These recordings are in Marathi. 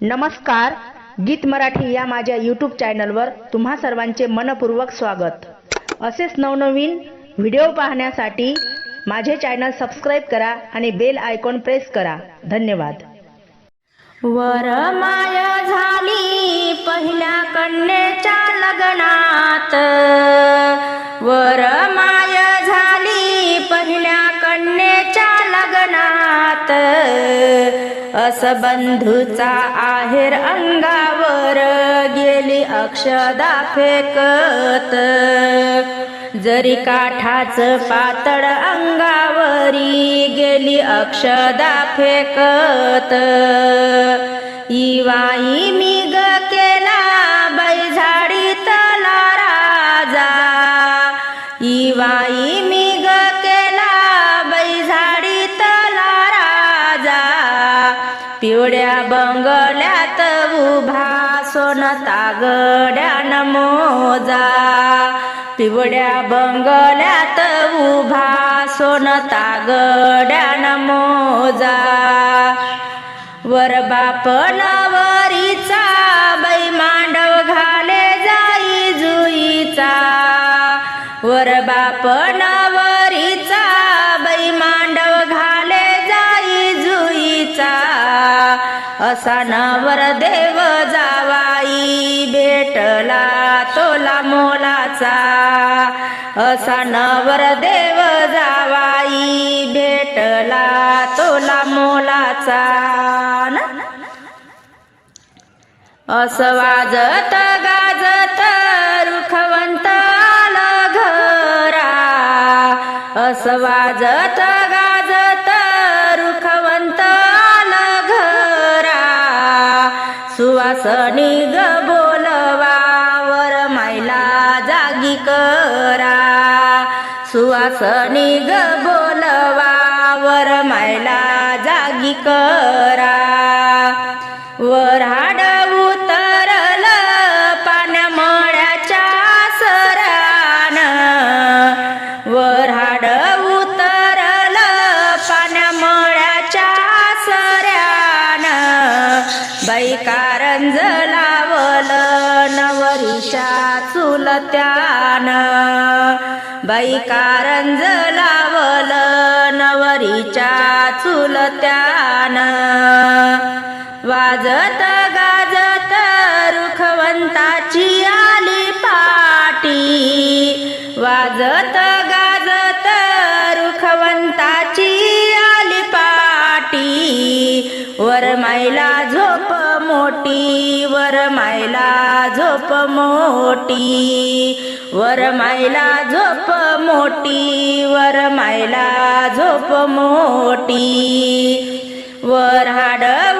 नमस्कार गीत मराठी या माझ्या यूट्यूब चॅनलवर तुम्हा सर्वांचे मनपूर्वक स्वागत. असेच नवनवीन व्हिडिओ पाहण्यासाठी माझे चॅनल सबस्क्राईब करा आणि बेल आयकॉन प्रेस करा. धन्यवाद. वर माया झाली पहिल्या कन्येच्या लग्ना अस बंधूचा आहेर अंगावर गेली अक्षदा फेकत. जरी काठाच पातळ अंगावरी गेली अक्षदा फेकत. इवाई मी ग केला बैझाडी तला राजा. इवाई बंगल्यात उभा सोनता गड्या मोजा. पिवड्या बंगल्यात उभा सोनता गड्या मोजा. वर बाप नवरीचा बै मांडव घाले जाई जुईचा. वर बाप न असा नवर देव जावाई भेटला तोला मोलाचा. असा नवर देव जावाई भेटला तोला मोलाचा. असं वाजत गाजत रुखवंत आलं घरा. असं वाजत गा सुवासनी ग बोलवा वर मायला जागी करा. सुवासनी ग बोलवा वर मायला जागी करा. बाई कारंज लावल नवरीच्या चुलत्यान. वाजत वर मायला झोप मोठी वर मायला झोप मोठी. वर मायला झोप मोठी वर मायला झोप मोठी. वर हाड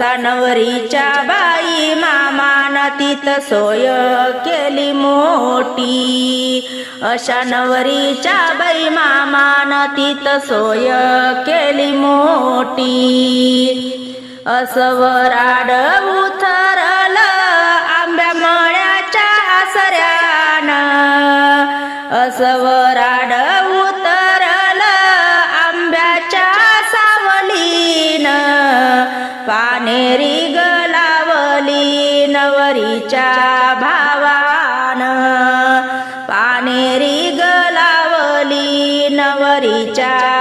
असा नवरीच्या बाई मामान तिथ सोय केली मोठी. अशा नवरीच्या बाई मामान तिथ सोय केली मोठी. असवराड उथरल आंब्या मळ्याच्या आसऱ्यान. असवराड पानेरी गलावली नवरीच्या भावान. पानेरी गलावली नवरीच्या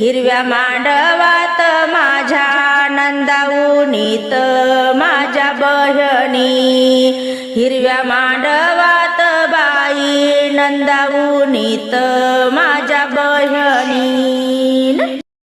हिरव्या मांडवात माझ्या नंदाऊनीत माझ्या बहिणी. हिरव्या मांडवात बाई नंदाऊनीत माझ्या